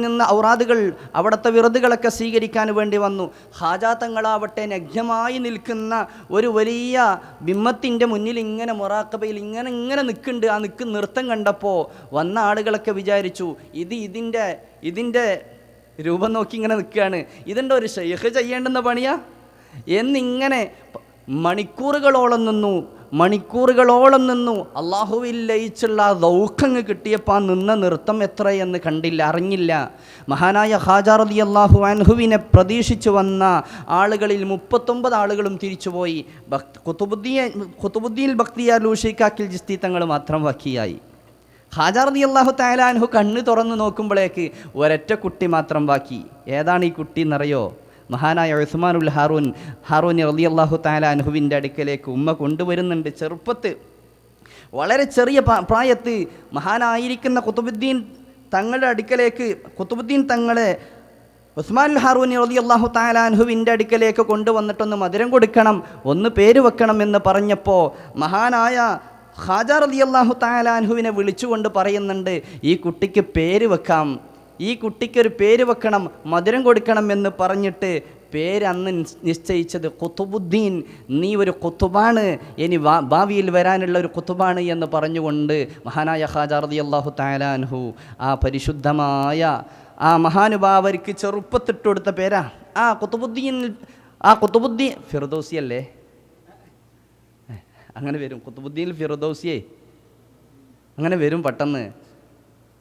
നിന്ന് ഔറാദുകൾ അവിടുത്തെ വിറതുകളൊക്കെ സ്വീകരിക്കാൻ വേണ്ടി വന്നു. ഹാജാത്തങ്ങളാവട്ടെ നഗ്നമായി നിൽക്കുന്ന ഒരു വലിയ ബിംബത്തിന്റെ മുന്നിൽ ഇങ്ങനെ മൊറാക്കബയിൽ ഇങ്ങനെ ഇങ്ങനെ നിൽക്കുന്നുണ്ട്. ആ നിൽക്കുന്ന നൃത്തം കണ്ടപ്പോൾ വന്ന ആളുകളൊക്കെ വിചാരിച്ചു ഇത് ഇതിന്റെ ഇതിന്റെ രൂപം നോക്കി ഇങ്ങനെ നിൽക്കുകയാണ്. ഇതിന്റെ ഒരു ഷെയ്ഖ് ചെയ്യേണ്ടുന്ന പണിയാ? എന്നിങ്ങനെ മണിക്കൂറുകളോളം നിന്നു മണിക്കൂറുകളോളം നിന്നു. അള്ളാഹുവിൽ ലയിച്ചുള്ള ദൗഖങ്ങ് കിട്ടിയപ്പോൾ നിന്ന നൃത്തം എത്രയെന്ന് കണ്ടില്ല അറിഞ്ഞില്ല. മഹാനായ ഹാജാറതി അള്ളാഹു അൻഹുവിനെ പ്രതീക്ഷിച്ചു വന്ന ആളുകളിൽ മുപ്പത്തൊമ്പത് ആളുകളും തിരിച്ചുപോയി ഭക് കുത്തുബുദ്ദീ കുത്തുബുദ്ദീൻ ബക്തിയാർ ലൂഷിക്കാക്കിൽ ജിസ്തി തങ്ങൾ മാത്രം ബാക്കിയായി. ഹാജാർദി അള്ളാഹു താലാൻഹു കണ്ണ് തുറന്ന് നോക്കുമ്പോഴേക്ക് ഒരൊറ്റ കുട്ടി മാത്രം ബാക്കി. ഏതാണ് ഈ കുട്ടി എന്നറിയോ? മഹാനായ ഉസ്മാനുൽ ഹാറൂൻ ഹാറൂൻ റലി അള്ളാഹു താല അനുഹുവിന്റെ അടുക്കലേക്ക് ഉമ്മ കൊണ്ടുവരുന്നുണ്ട്. ചെറുപ്പത്ത് വളരെ ചെറിയ പ്രാ- പ്രായത്ത് മഹാനായിരിക്കുന്ന കുത്തുബുദ്ദീൻ തങ്ങളുടെ അടുക്കലേക്ക് കുത്തുബുദ്ദീൻ തങ്ങളെ ഉസ്മാൻ ഹാറൂൻ റലി അള്ളാഹു താലാൻഹുവിന്റെ അടുക്കലേക്ക് കൊണ്ടുവന്നിട്ടൊന്ന് മധുരം കൊടുക്കണം ഒന്ന് പേര് വെക്കണം എന്ന് പറഞ്ഞപ്പോൾ മഹാനായ ഹാജർ റലി അള്ളാഹു താലാൻഹുവിനെ വിളിച്ചുകൊണ്ട് പറയുന്നുണ്ട് ഈ കുട്ടിക്ക് പേര് വെക്കാം. ഈ കുട്ടിക്കൊരു പേര് വെക്കണം മധുരം കൊടുക്കണം എന്ന് പറഞ്ഞിട്ട് പേരന്ന് നിശ്ചയിച്ചത് കുത്തുബുദ്ദീൻ നീ ഒരു കുത്തുബാണ് ഇനി ഭാവിയിൽ വരാനുള്ള ഒരു കുത്തുബാണ് എന്ന് പറഞ്ഞുകൊണ്ട് മഹാനായ ഹാജാർദി അള്ളാഹു താലാൻഹു ആ പരിശുദ്ധമായ ആ മഹാനുഭാവർക്ക് ചെറുപ്പത്തിട്ട് കൊടുത്ത പേരാ. ആ കുത്തുബുദ്ദീൻ ആ കുത്തുബുദ്ദീൻ ഫിർദോസി അല്ലേ? അങ്ങനെ വരും. കുത്തുബുദ്ദീൻ ഫിറദോസിയെ അങ്ങനെ വരും പെട്ടെന്ന്.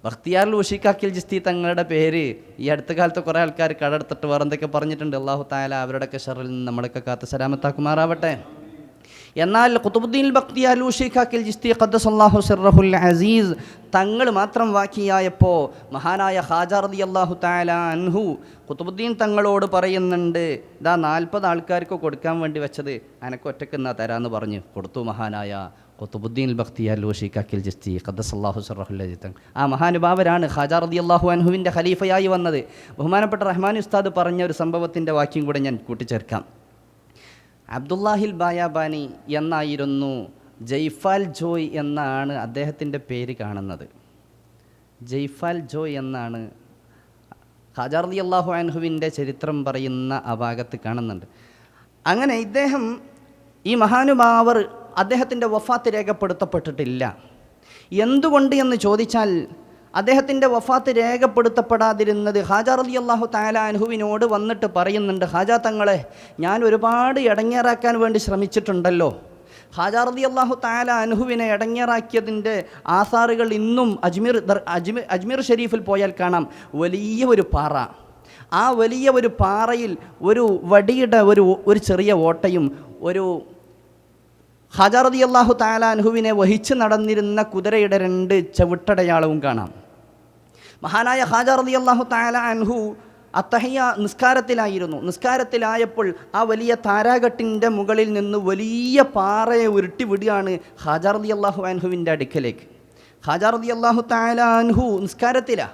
ബഖ്തിയാർ ലൂഷിക്കാക്കിൽ ജിസ്തി തങ്ങളുടെ പേര് ഈ അടുത്ത കാലത്ത് കുറേ ആൾക്കാർ കടടുത്തിട്ട് വേറെ എന്തൊക്കെ പറഞ്ഞിട്ടുണ്ട്? അള്ളാഹു താല അവരുടെയൊക്കെ ഷറിൽ നിന്ന് നമ്മളൊക്കെ കാത്ത് സലാമത്താക്കുമാറാവട്ടെ. എന്നാൽ കുത്തുബുദ്ദീൻ ബക്തിയാർ ലൂഷിക്കാക്കിൽ ജിസ്തി ഖദ്ദസ് അള്ളാഹു സിറഹുൽ അസീസ് തങ്ങൾ മാത്രം വാക്കിയായപ്പോൾ മഹാനായ ഹാജാർദി അള്ളാഹു താല അൻഹു കുത്തുബുദ്ദീൻ തങ്ങളോട് പറയുന്നുണ്ട് ഇതാ നാൽപ്പത് ആൾക്കാർക്ക് കൊടുക്കാൻ വേണ്ടി വെച്ചത് അനക്കൊറ്റക്ക് എന്നാ തരാമെന്ന് പറഞ്ഞ് കൊടുത്തു മഹാനായ കുത്തുബുദ്ദീൻ ബഖ്തിയാർ ലൂഷിക്കാക്കിൽ ജിസ്തി ഖദ്ദസ് അള്ളാഹു തങ്ങൾ ആ മഹാനുഭാവരാണ് ഹാജാർദി അള്ളാഹു അൻഹുവിന്റെ ഖലീഫയായി വന്നത്. ബഹുമാനപ്പെട്ട റഹ്മാൻ ഉസ്താദ് പറഞ്ഞ ഒരു സംഭവത്തിന്റെ വാക്യം കൂടെ ഞാൻ കൂട്ടിച്ചേർക്കാം. അബ്ദുല്ലാഹിൽ ബായാബാനി എന്നായിരുന്നു ജയ്ഫാൽ ജോയ് എന്നാണ് അദ്ദേഹത്തിന്റെ പേര് കാണുന്നത്. ജയ്ഫാൽ ജോയ് എന്നാണ് ഖാജാർദി അള്ളാഹു അൻഹുവിന്റെ ചരിത്രം പറയുന്ന ആ ഭാഗത്ത് കാണുന്നുണ്ട്. അങ്ങനെ ഇദ്ദേഹം ഈ മഹാനുഭാവർ അദ്ദേഹത്തിന്റെ വഫാത്ത് രേഖപ്പെടുത്തപ്പെട്ടിട്ടില്ല. എന്തുകൊണ്ട് എന്ന് ചോദിച്ചാൽ അദ്ദേഹത്തിന്റെ വഫാത്ത് രേഖപ്പെടുത്തപ്പെടാതിരുന്നത് ഹാജ റലി അള്ളാഹു താലാൻഹുവിനോട് വന്നിട്ട് പറയുന്നുണ്ട് ഹാജാ തങ്ങളെ ഞാൻ ഒരുപാട് ഇടങ്ങേറാക്കാൻ വേണ്ടി ശ്രമിച്ചിട്ടുണ്ടല്ലോ. ഹാജാർദി അള്ളാഹു താല അനുഹുവിനെ ഇടങ്ങേറാക്കിയതിന്റെ ആസാറുകൾ ഇന്നും അജ്മീർ അജ്മീർ അജ്മീർ ഷെരീഫിൽ പോയാൽ കാണാം. വലിയ ഒരു പാറ. ആ വലിയ ഒരു പാറയിൽ ഒരു വടിയുടെ ഒരു ഒരു ചെറിയ ഓട്ടയും ഒരു ഹജറതി അള്ളാഹു താല അനുഹുവിനെ വഹിച്ച് നടന്നിരുന്ന കുതിരയുടെ രണ്ട് ചവിട്ടടയാളവും കാണാം. മഹാനായ ഹാജറതി അള്ളാഹു താല അൻഹു അത്തഹയ്യ നിസ്കാരത്തിലായിരുന്നു. നിസ്കാരത്തിലായപ്പോൾ ആ വലിയ താരാകട്ടിന്റെ മുകളിൽ നിന്ന് വലിയ പാറയെ ഉരുട്ടി വിടുകയാണ് ഹാജാറതി അള്ളാഹു അൻഹുവിന്റെ അടുക്കലേക്ക്. ഹാജാറതി അള്ളാഹു താല അൻഹു നിസ്കാരത്തിലാ.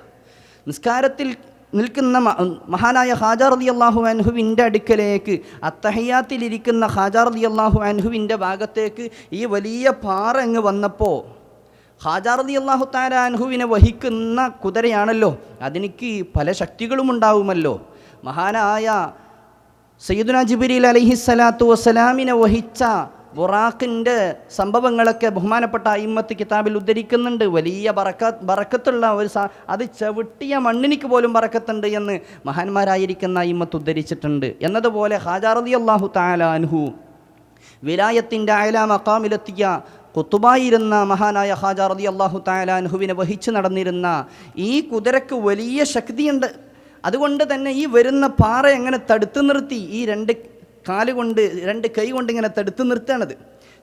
നിസ്കാരത്തിൽ നിൽക്കുന്ന മഹാനായ മഹാനായ ഹാജാർദി അള്ളാഹു അൻഹുവിന്റെ അടുക്കലേക്ക് അത്തഹയ്യാത്തിലിരിക്കുന്ന ഹാജാർദി അള്ളാഹു അൻഹുവിന്റെ ഭാഗത്തേക്ക് ഈ വലിയ പാറ അങ്ങ് വന്നപ്പോൾ ഹാജാർദി അള്ളാഹു താര അൻഹുവിനെ വഹിക്കുന്ന കുതിരയാണല്ലോ അതിനിക്ക് പല ശക്തികളും ഉണ്ടാവുമല്ലോ. മഹാനായ സയ്യിദുന ജിബിരിൽ അലഹിസ്സലാത്തു വസ്സലാമിനെ വഹിച്ച ബുറാഖിന്റെ സംഭവങ്ങളൊക്കെ ബഹുമാനപ്പെട്ട അയിമ്മത്ത് കിതാബിൽ ഉദ്ധരിക്കുന്നുണ്ട്. വലിയ ബറക്ക ബറക്കത്തുള്ള ഒരു സാ അത് ചവിട്ടിയ മണ്ണിനിക്ക് പോലും ബറക്കത്തുണ്ട് എന്ന് മഹാന്മാരായിരിക്കുന്ന അയിമ്മത്ത് ഉദ്ധരിച്ചിട്ടുണ്ട്. എന്നതുപോലെ ഹാജാറതി അള്ളാഹു താലാൻഹു വിലായത്തിന്റെ അയല മക്കാമിലെത്തിയ കുത്തുബായിരുന്ന മഹാനായ ഹാജാറതി അള്ളാഹു താലാൻഹുവിനെ വഹിച്ചു നടന്നിരുന്ന ഈ കുതിരക്ക് വലിയ ശക്തിയുണ്ട്. അതുകൊണ്ട് തന്നെ ഈ വരുന്ന പാറ എങ്ങനെ തടുത്തു നിർത്തി? ഈ രണ്ട് കാലുകൊണ്ട് രണ്ട് കൈ കൊണ്ട് ഇങ്ങനെ തടുത്ത് നിർത്തണത്.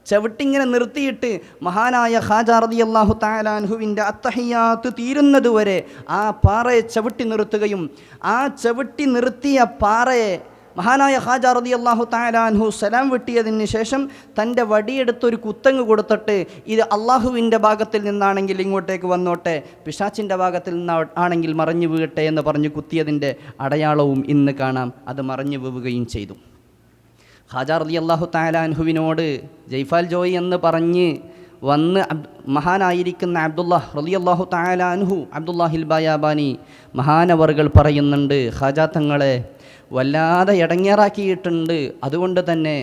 ചവിട്ടിങ്ങനെ നിർത്തിയിട്ട് മഹാനായ ഹാജാർദി അള്ളാഹു താലാൻഹുവിന്റെ അത്തഹയ്യാത്ത് തീരുന്നതുവരെ ആ പാറയെ ചവിട്ടി നിർത്തുകയും ആ ചവിട്ടി നിർത്തിയ പാറയെ മഹാനായ ഹാജാറതി അള്ളാഹു താലാൻഹു സലാം വെട്ടിയതിന് ശേഷം തന്റെ വടിയെടുത്തൊരു കുത്തങ്ങ് കൊടുത്തിട്ട് ഇത് അള്ളാഹുവിന്റെ ഭാഗത്തിൽ നിന്നാണെങ്കിൽ ഇങ്ങോട്ടേക്ക് വന്നോട്ടെ പിശാച്ചിന്റെ ഭാഗത്തിൽ നിന്ന് ആണെങ്കിൽ മറഞ്ഞു വീഴട്ടെ എന്ന് പറഞ്ഞ് കുത്തിയതിന്റെ അടയാളവും ഇന്ന് കാണാം. അത് മറഞ്ഞു വീവുകയും ചെയ്തു. ഹാജ അലി അള്ളാഹു താലാൻഹുവിനോട് ജയ്ഫാൽ ജോയി എന്ന് പറഞ്ഞ് വന്ന് മഹാനായിരിക്കുന്ന അബ്ദുല്ലാഹ് റലി അള്ളാഹു താലാൻഹു അബ്ദുല്ലാഹിൽ ബായാബാനി മഹാനവറുകൾ പറയുന്നുണ്ട് ഹാജാ തങ്ങളെ വല്ലാതെ ഇടങ്ങേറാക്കിയിട്ടുണ്ട് അതുകൊണ്ട് തന്നെ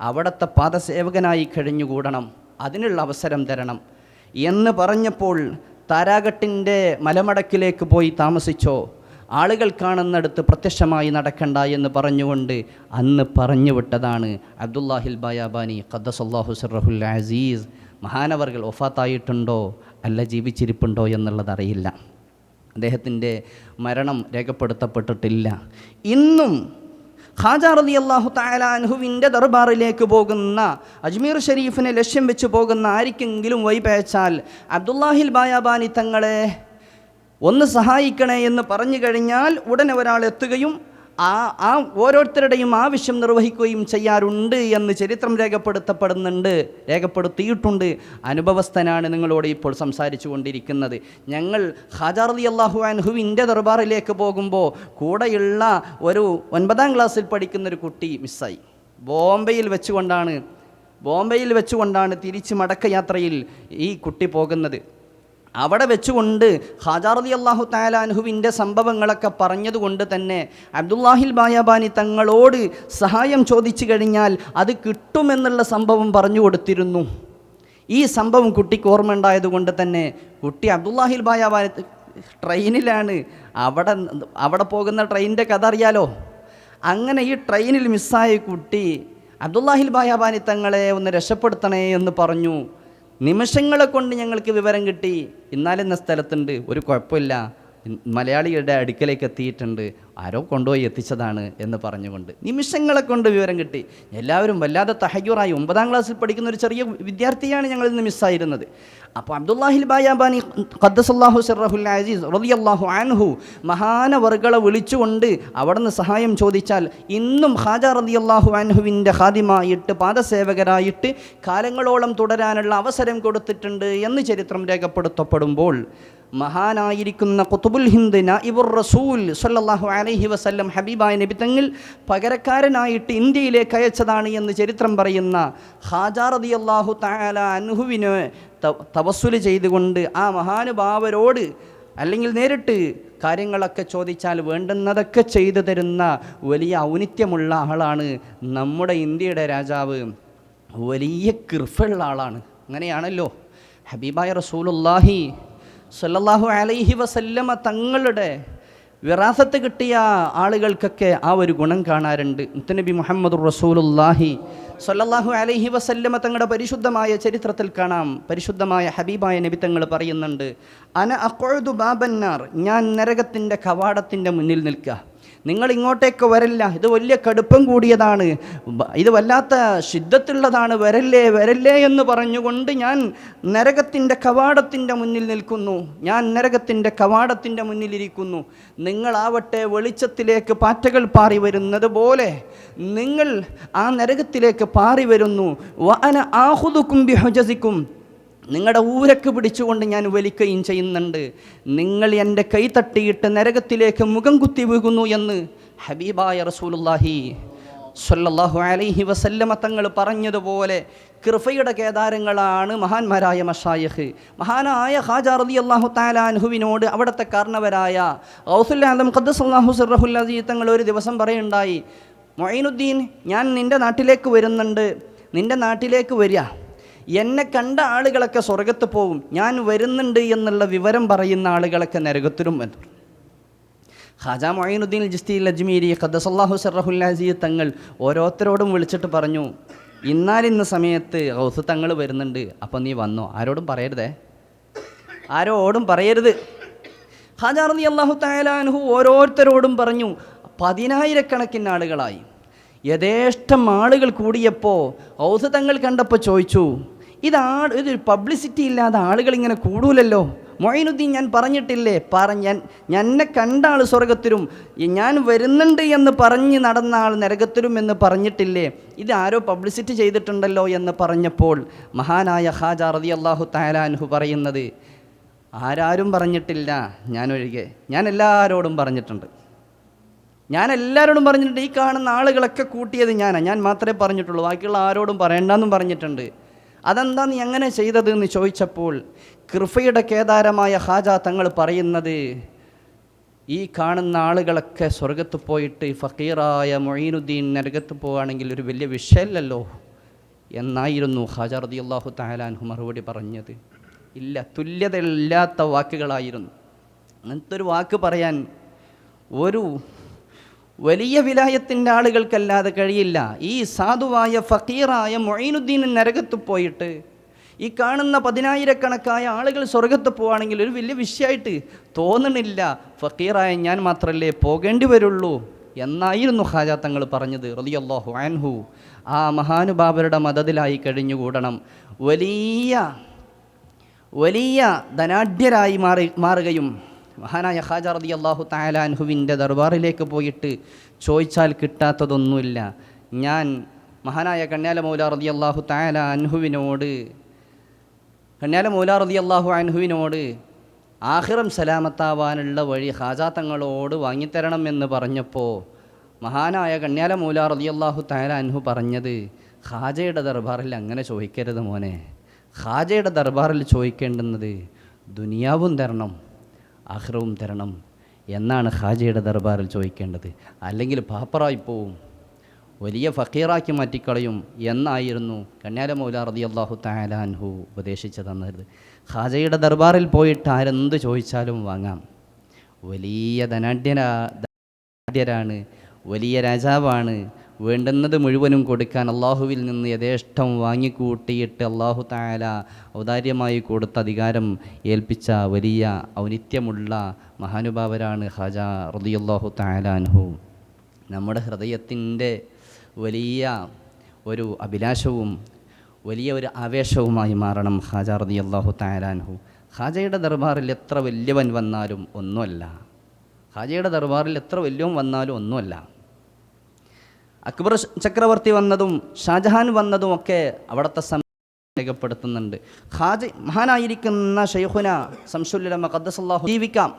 അവിടുത്തെ പാദസേവകനായി കഴിഞ്ഞുകൂടണം അതിനുള്ള അവസരം തരണം എന്ന് പറഞ്ഞപ്പോൾ താരാഗട്ടിന്റെ മലമടക്കിലേക്ക് പോയി താമസിച്ചോ? ആളുകൾ കാണുന്നിടത്ത് പ്രത്യക്ഷമായി നടക്കണ്ട എന്ന് പറഞ്ഞുകൊണ്ട് അന്ന് പറഞ്ഞു വിട്ടതാണ് അബ്ദുല്ലാഹിൽ ബയാബാനി ഖദ്ദസല്ലാഹു സറഹുൽ അസീസ്. മഹാനവർകൾ ഒഫാത്തായിട്ടുണ്ടോ അല്ല ജീവിച്ചിരിപ്പുണ്ടോ എന്നുള്ളതറിയില്ല അദ്ദേഹത്തിന്റെ മരണം രേഖപ്പെടുത്തപ്പെട്ടിട്ടില്ല. ഇന്നും ഖാജ റതി അള്ളാഹു താലാൻഹുവിന്റെ ദർബാറിലേക്ക് പോകുന്ന അജ്മീർ ഷരീഫിനെ ലക്ഷ്യം വെച്ച് പോകുന്ന ആർക്കെങ്കിലും വൈപേച്ചാൽ അബ്ദുല്ലാഹിൽ ബായാബാനി തങ്ങളെ ഒന്ന് സഹായിക്കണേ എന്ന് പറഞ്ഞു കഴിഞ്ഞാൽ ഉടനെ ഒരാൾ എത്തുകയും ആ ആ ഓരോരുത്തരുടെയും ആവശ്യം നിർവഹിക്കുകയും ചെയ്യാറുണ്ട് എന്ന് ചരിത്രം രേഖപ്പെടുത്തപ്പെടുന്നുണ്ട് രേഖപ്പെടുത്തിയിട്ടുണ്ട്. അനുഭവസ്ഥനാണ് നിങ്ങളോട് ഇപ്പോൾ സംസാരിച്ചു കൊണ്ടിരിക്കുന്നത്. ഞങ്ങൾ ഹാജാർലി അള്ളാഹു അൻഹുവിന്റെ ദർബാറിലേക്ക് പോകുമ്പോൾ കൂടെയുള്ള ഒരു ഒൻപതാം ക്ലാസ്സിൽ പഠിക്കുന്ന ഒരു കുട്ടി മിസ്സായി. ബോംബെയിൽ വെച്ചുകൊണ്ടാണ് ബോംബെയിൽ വെച്ചുകൊണ്ടാണ് തിരിച്ച് മടക്കയാത്രയിൽ ഈ കുട്ടി പോകുന്നത്. അവിടെ വെച്ചുകൊണ്ട് ഹാജാർലി അള്ളാഹു താലാൻഹുവിന്റെ സംഭവങ്ങളൊക്കെ പറഞ്ഞതുകൊണ്ട് തന്നെ അബ്ദുല്ലാഹിൽ ബായാബാനി തങ്ങളോട് സഹായം ചോദിച്ചു കഴിഞ്ഞാൽ അത് കിട്ടുമെന്നുള്ള സംഭവം പറഞ്ഞു കൊടുത്തിരുന്നു. ഈ സംഭവം കുട്ടിക്ക് ഓർമ്മ ഉണ്ടായതുകൊണ്ട് തന്നെ കുട്ടി അബ്ദുല്ലാഹിൽ ബായാബാനി ട്രെയിനിലാണ്. അവിടെ അവിടെ പോകുന്ന ട്രെയിനിന്റെ കഥ അറിയാലോ? അങ്ങനെ ഈ ട്രെയിനിൽ മിസ്സായ കുട്ടി അബ്ദുല്ലാഹിൽ ബായാബാനി തങ്ങളെ ഒന്ന് രക്ഷപ്പെടുത്തണേ എന്ന് പറഞ്ഞു. നിമിഷങ്ങളെ കൊണ്ട് ഞങ്ങൾക്ക് വിവരം കിട്ടി. ഇന്നാലെന്ന സ്ഥലത്തുണ്ട്. ഒരു കുഴപ്പമില്ല. മലയാളികളുടെ അടുക്കലേക്ക് എത്തിയിട്ടുണ്ട്. ആരോ കൊണ്ടുപോയി എത്തിച്ചതാണ് എന്ന് പറഞ്ഞുകൊണ്ട് നിമിഷങ്ങളെ കൊണ്ട് വിവരം കിട്ടി. എല്ലാവരും വല്ലാതെ തഹയ്യൂറായി. ഒമ്പതാം ക്ലാസ്സിൽ പഠിക്കുന്ന ഒരു ചെറിയ വിദ്യാർത്ഥിയാണ് ഞങ്ങൾ ഇന്ന് മിസ്സായിരുന്നത്. അപ്പോൾ അബ്ദുല്ലാഹിൽ ബായാബാനി ഖദ്ദസല്ലാഹു സിറഹുൽ അസീസ് റളിയല്ലാഹു അൻഹു മഹാനവർകളെ വിളിച്ചുകൊണ്ട് അവിടുന്ന് സഹായം ചോദിച്ചാൽ ഇന്നും ഖാജ റളിയല്ലാഹു ആൻഹുവിന്റെ ഹാദിമായിട്ട് പാദസേവകരായിട്ട് കാലങ്ങളോളം തുടരാനുള്ള അവസരം കൊടുത്തിട്ടുണ്ട് എന്ന് ചരിത്രം രേഖപ്പെടുത്തപ്പെടുമ്പോൾ മഹാനായിരിക്കുന്ന കുത്തുബുൽ ഹിന്ദ് നായിബുർ റസൂൽ സല്ലല്ലാഹു അലൈഹി വസല്ലം ഹബീബായ നബിത്തങ്ങൾ തങ്ങൾ പകരക്കാരനായിട്ട് ഇന്ത്യയിലേക്ക് അയച്ചതാണ് എന്ന് ചരിത്രം പറയുന്ന ഹാജാ അള്ളാഹു തആല അൻഹുവിന് തപസ്സുൽ ചെയ്തുകൊണ്ട് ആ മഹാനുഭാവരോട് അല്ലെങ്കിൽ നേരിട്ട് കാര്യങ്ങളൊക്കെ ചോദിച്ചാൽ വേണ്ടുന്നതൊക്കെ ചെയ്തു തരുന്ന വലിയ ഔന്നിത്യമുള്ള ആളാണ് നമ്മുടെ ഇന്ത്യയുടെ രാജാവ്. വലിയ കൃഫുള്ള ആളാണ്. അങ്ങനെയാണല്ലോ. ഹബീബായ റസൂലുല്ലാഹി സല്ലല്ലാഹു അലൈഹി വസല്ലമ തങ്ങളുടെ വിറാസത്ത് കിട്ടിയ ആളുകൾക്കൊക്കെ ആ ഒരു ഗുണം കാണാറുണ്ട്. മുത്തനബി മുഹമ്മദ് റസൂലുല്ലാഹി സല്ലാഹു അലൈഹി വസല്ലമ തങ്ങളുടെ പരിശുദ്ധമായ ചരിത്രത്തിൽ കാണാം. പരിശുദ്ധമായ ഹബീബായ നബി തങ്ങൾ പറയുന്നുണ്ട് അന അക്കോഴുതു ബാബന്നാർ ഞാൻ നരകത്തിന്റെ കവാടത്തിന്റെ മുന്നിൽ നിൽക്കുക. നിങ്ങൾ ഇങ്ങോട്ടേക്ക് വരില്ല. ഇത് വലിയ കടുപ്പം കൂടിയതാണ്. ഇത് വല്ലാത്ത ശുദ്ധത്തുള്ളതാണ് വരല്ലേ വരല്ലേ എന്ന് പറഞ്ഞുകൊണ്ട് ഞാൻ നരകത്തിന്റെ കവാടത്തിന്റെ മുന്നിൽ നിൽക്കുന്നു. ഞാൻ നരകത്തിന്റെ കവാടത്തിന്റെ മുന്നിലിരിക്കുന്നു. നിങ്ങളാവട്ടെ വെളിച്ചത്തിലേക്ക് പാറ്റകൾ പാറി വരുന്നത് പോലെ നിങ്ങൾ ആ നരകത്തിലേക്ക് പാറി വരുന്നു. വഅന ആഹുദുക്കും ബിഹുജസിക്കും. നിങ്ങളുടെ ഊരക്ക് പിടിച്ചുകൊണ്ട് ഞാൻ വലിക്കുകയും ചെയ്യുന്നുണ്ട്. നിങ്ങൾ എന്റെ കൈ തട്ടിയിട്ട് നരകത്തിലേക്ക് മുഖം കുത്തി വീകുന്നു എന്ന് ഹബീബായ റസൂലുള്ളാഹി സ്വല്ലല്ലാഹു അലൈഹി വസല്ലമ തങ്ങൾ പറഞ്ഞതുപോലെ കൃഫയുടെ കേദാരങ്ങളാണ് മഹാന്മാരായ മഷായഹ് മഹാനായ ഹാജാ റതി അള്ളാഹു താലാൻഹുവിനോട് അവിടുത്തെ കാരണവരായ ഔസുല്ലാദം ഖദ്ദസല്ലാഹു സിറഹുൽ അസീസ് തങ്ങൾ ഒരു ദിവസം പറയുണ്ടായി മൊയിനുദ്ദീൻ ഞാൻ നിന്റെ നാട്ടിലേക്ക് വരുന്നുണ്ട്. നിന്റെ നാട്ടിലേക്ക് വരിക. എന്നെ കണ്ട ആളുകളൊക്കെ സ്വർഗത്ത് പോകും ഞാൻ വരുന്നുണ്ട് എന്നുള്ള വിവരം പറയുന്ന ആളുകളൊക്കെ നരകത്തിലും വരും ഖാജ മൊയ്നുദ്ദീൻ ജിസ്തി അജ്മീരി ഖദ്ദസല്ലാഹു സർറഹുൽ അസീസ് തങ്ങൾ ഓരോരുത്തരോടും വിളിച്ചിട്ട് പറഞ്ഞു ഇന്നാലിന്ന സമയത്ത് ഹൗസ് തങ്ങൾ വരുന്നുണ്ട് അപ്പം നീ വന്നോ? ആരോടും പറയരുതേ. ആരോടും പറയരുത്. ഹാജാർദി അള്ളാഹു തായാലു ഓരോരുത്തരോടും പറഞ്ഞു പതിനായിരക്കണക്കിന് ആളുകളായി. യഥേഷ്ടം ആളുകൾ കൂടിയപ്പോൾ ഔഷധങ്ങൾ കണ്ടപ്പോൾ ചോദിച്ചു ഇതാ ഇത് പബ്ലിസിറ്റി ഇല്ലാതെ ആളുകൾ ഇങ്ങനെ കൂടൂലല്ലോ? മൊയിനുദ്ദീൻ ഞാൻ പറഞ്ഞിട്ടില്ലേ? പറഞ്ഞ എന്നെ കണ്ട ആൾ സ്വർഗത്തിലും ഞാൻ വരുന്നുണ്ട് എന്ന് പറഞ്ഞ് നടന്ന ആൾ നരകത്തിലും എന്ന് പറഞ്ഞിട്ടില്ലേ? ഇത് ആരോ പബ്ലിസിറ്റി ചെയ്തിട്ടുണ്ടല്ലോ എന്ന് പറഞ്ഞപ്പോൾ മഹാനായ ഹാജ റതി അള്ളാഹു താലാൻഹു പറയുന്നത് ആരാരും പറഞ്ഞിട്ടില്ല ഞാനൊഴികെ. ഞാൻ എല്ലാവരോടും പറഞ്ഞിട്ടുണ്ട്. ഞാൻ എല്ലാവരോടും പറഞ്ഞിട്ടുണ്ട് ഈ കാണുന്ന ആളുകളൊക്കെ കൂട്ടിയത് ഞാനാണ് ഞാൻ മാത്രമേ പറഞ്ഞിട്ടുള്ളൂ. ബാക്കിയുള്ള ആരോടും പറയണ്ടെന്നും പറഞ്ഞിട്ടുണ്ട്. അതെന്താ നീ എങ്ങനെ ചെയ്തത് എന്ന് ചോദിച്ചപ്പോൾ കൃഫയുടെ കേദാരമായ ഹാജ തങ്ങൾ പറയുന്നത് ഈ കാണുന്ന ആളുകളൊക്കെ സ്വർഗത്ത് പോയിട്ട് ഫക്കീറായ മൊയ്നുദ്ദീൻ നരകത്ത് പോവുകയാണെങ്കിൽ ഒരു വലിയ വിഷയമല്ലല്ലോ എന്നായിരുന്നു ഹാജ റതി അള്ളാഹു താലാൻഹു മറുപടി പറഞ്ഞത്. ഇല്ല തുല്യതയില്ലാത്ത വാക്കുകളായിരുന്നു. അങ്ങനത്തെ ഒരു വാക്ക് പറയാൻ ഒരു വലിയ വിലായത്തിന്റെ ആളുകൾക്കല്ലാതെ കഴിയില്ല. ഈ സാധുവായ ഫക്കീറായ മൊയ്നുദ്ദീൻ നരകത്ത് പോയിട്ട് ഈ കാണുന്ന പതിനായിരക്കണക്കായ ആളുകൾ സ്വർഗത്ത് പോവുകയാണെങ്കിൽ ഒരു വലിയ വിഷയമായിട്ട് തോന്നണില്ല. ഫക്കീറായ ഞാൻ മാത്രമല്ലേ പോകേണ്ടി വരുള്ളൂ? എന്നായിരുന്നു ഹാജ തങ്ങൾ പറഞ്ഞത് റളിയല്ലാഹു അൻഹു. ആ മഹാനുഭാവരുടെ മതത്തിലായി കഴിഞ്ഞുകൂടണം. വലിയ വലിയ ധനാഢ്യരായി മാറി മാറുകയും മഹാനായ ഹാജ റതി അള്ളാഹു താലാൻഹുവിന്റെ ദർബാറിലേക്ക് പോയിട്ട് ചോദിച്ചാൽ കിട്ടാത്തതൊന്നുമില്ല. ഞാൻ മഹാനായ കണ്യാല മൗല റതി അള്ളാഹു താല അൻഹുവിനോട് കണ്യാല മൗല റതി അള്ളാഹു അൻഹുവിനോട് ആഹിറം സലാമത്താവാനുള്ള വഴി ഹാജാ തങ്ങളോട് വാങ്ങിത്തരണം എന്ന് പറഞ്ഞപ്പോൾ മഹാനായ കണ്യാല മൗല റതി അള്ളാഹു താല അൻഹു പറഞ്ഞത് ഹാജയുടെ ദർബാറിൽ അങ്ങനെ ചോദിക്കരുത് മോനെ. ഹാജയുടെ ദർബാറിൽ ചോദിക്കേണ്ടുന്നത് ദുനിയാവും തരണം. ആഹ്റവും തരണം എന്നാണ് ഹാജയുടെ ദർബാറിൽ ചോദിക്കേണ്ടത്. അല്ലെങ്കിൽ പാപ്പറായി പോവും. വലിയ ഫക്കീറാക്കി മാറ്റിക്കളയും എന്നായിരുന്നു കന്യാല മൗല റതി അള്ളാഹു താലാൻഹു ഉപദേശിച്ചു തന്നത്. ഹാജയുടെ ദർബാറിൽ പോയിട്ട് ആരെന്ത് ചോദിച്ചാലും വാങ്ങാം. വലിയ ധനാഢ്യനാ ധനാഢ്യരാണ് വലിയ രാജാവാണ് വേണ്ടുന്നത് മുഴുവനും കൊടുക്കാൻ അള്ളാഹുവിൽ നിന്ന് യഥേഷ്ടം വാങ്ങിക്കൂട്ടിയിട്ട് അള്ളാഹു താല ഔദാര്യമായി കൊടുത്ത അധികാരം ഏൽപ്പിച്ച വലിയ ഔന്നിത്യമുള്ള മഹാനുഭാവരാണ് ഹജ റളിയല്ലാഹു താലാൻഹു നമ്മുടെ ഹൃദയത്തിന്റെ വലിയ ഒരു അഭിലാഷവും വലിയ ഒരു ആവേശവുമായി മാറണം ഹാജ റളിയല്ലാഹു താലാൻഹു ഹാജയുടെ ദർബാറിൽ എത്ര വലിയവൻ വന്നാലും ഒന്നുമല്ല. ഹാജയുടെ ദർബാറിൽ എത്ര വലിയവൻ വന്നാലും ഒന്നുമല്ല. അക്ബർ ചക്രവർത്തി വന്നതും ഷാജഹാൻ വന്നതും ഒക്കെ അവിടുത്തെ രേഖപ്പെടുത്തുന്നുണ്ട്. ഹാജി മഹാനായിരിക്കുന്ന ഷെയ്ഹുന സംശുല്ലമ കദ്ദസല്ലാഹു ജീവിക്കാം.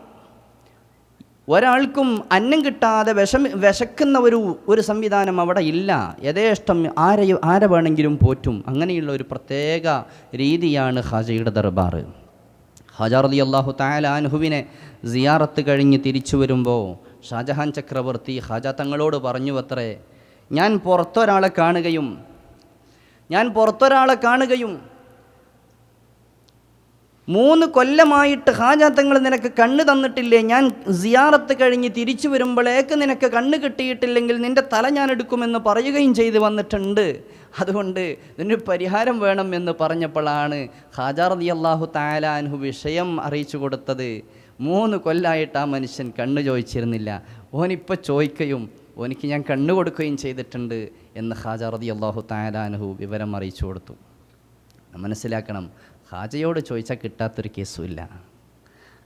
ഒരാൾക്കും അന്നം കിട്ടാതെ വിഷം വിശക്കുന്ന ഒരു ഒരു സംവിധാനം അവിടെ ഇല്ല. യഥേഷ്ടം ആരെ ആരെ വേണമെങ്കിലും പോറ്റും. അങ്ങനെയുള്ള ഒരു പ്രത്യേക രീതിയാണ് ഹാജയുടെ ദർബാർ ഹാജാർ അലി അള്ളാഹു താലാൻഹുവിനെ സിയാറത്ത് കഴിഞ്ഞ് തിരിച്ചു വരുമ്പോൾ ഷാജഹാൻ ചക്രവർത്തി ഹാജ തങ്ങളോട് പറഞ്ഞു അത്രേ ഞാൻ പുറത്തൊരാളെ കാണുകയും ഞാൻ പുറത്തൊരാളെ കാണുകയും മൂന്ന് കൊല്ലമായിട്ട് ഹാജാത്തങ്ങൾ നിനക്ക് കണ്ണ് തന്നിട്ടില്ലേ? ഞാൻ സിയാറത്ത് കഴിഞ്ഞ് തിരിച്ചു വരുമ്പോഴേക്ക് നിനക്ക് കണ്ണ് കിട്ടിയിട്ടില്ലെങ്കിൽ നിന്റെ തല ഞാൻ എടുക്കുമെന്ന് പറയുകയും ചെയ്തു വന്നിട്ടുണ്ട്. അതുകൊണ്ട് ഇതിന് പരിഹാരം വേണം എന്ന് പറഞ്ഞപ്പോഴാണ് ഹാജാർ ദി അള്ളാഹു താലാൻഹു വിഷയം അറിയിച്ചു കൊടുത്തത്. മൂന്ന് കൊല്ലമായിട്ട് ആ മനുഷ്യൻ കണ്ണ് ചോദിച്ചിരുന്നില്ല. ഓനിപ്പോൾ ചോദിക്കുകയും ഓനിക്ക് ഞാൻ കണ്ണു കൊടുക്കുകയും ചെയ്തിട്ടുണ്ട് എന്ന് ഹാജ റതി അള്ളാഹു താലാൻഹു വിവരം അറിയിച്ചു കൊടുത്തു. മനസ്സിലാക്കണം ഹാജയോട് ചോദിച്ചാൽ കിട്ടാത്തൊരു കേസുമില്ല.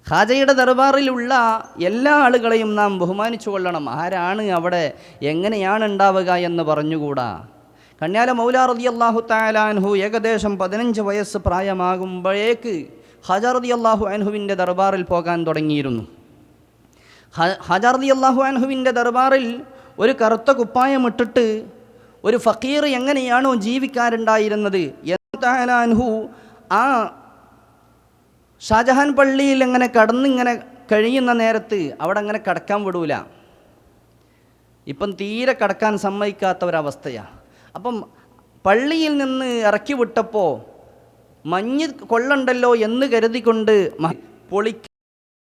ഹാജയുടെ ദർബാറിലുള്ള എല്ലാ ആളുകളെയും നാം ബഹുമാനിച്ചു കൊള്ളണം. ആരാണ് അവിടെ എങ്ങനെയാണ് ഉണ്ടാവുക എന്ന് പറഞ്ഞുകൂടാ. കന്യാല മൗലാ റതി അള്ളാഹു താലാൻഹു ഏകദേശം പതിനഞ്ച് വയസ്സ് പ്രായമാകുമ്പോഴേക്ക് ഹജർ റതി അള്ളാഹു അൻഹുവിന്റെ ദർബാറിൽ പോകാൻ തുടങ്ങിയിരുന്നു. ഹജർ റതി അള്ളാഹു അൻഹുവിന്റെ ദർബാറിൽ ഒരു കറുത്ത കുപ്പായം ഇട്ടിട്ട് ഒരു ഫക്കീർ എങ്ങനെയാണോ ജീവിക്കാറുണ്ടായിരുന്നത് താലാൻഹു ആ ഷാജഹാൻ പള്ളിയിൽ അങ്ങനെ കടന്നിങ്ങനെ കഴിയുന്ന നേരത്ത് അവിടെ അങ്ങനെ കടക്കാൻ വിടൂല. ഇപ്പം തീരെ കടക്കാൻ സമ്മതിക്കാത്ത ഒരവസ്ഥയാണ് അപ്പം പള്ളിയിൽ നിന്ന് ഇറക്കി വിട്ടപ്പോൾ മഞ്ഞ് കൊള്ളണ്ടല്ലോ എന്ന് കരുതിക്കൊണ്ട് പൊളി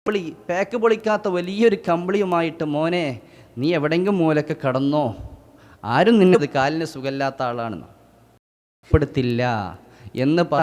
പൊളി പാക്ക് പൊളിക്കാത്ത വലിയൊരു കമ്പിളിയുമായിട്ട് മോനെ നീ എവിടെയെങ്കിലും മൂലക്ക് കടന്നോ? ആരും നിന്നത് കാലിന് സുഖമില്ലാത്ത ആളാണെന്ന്? പെടുത്തില്ല എന്ന്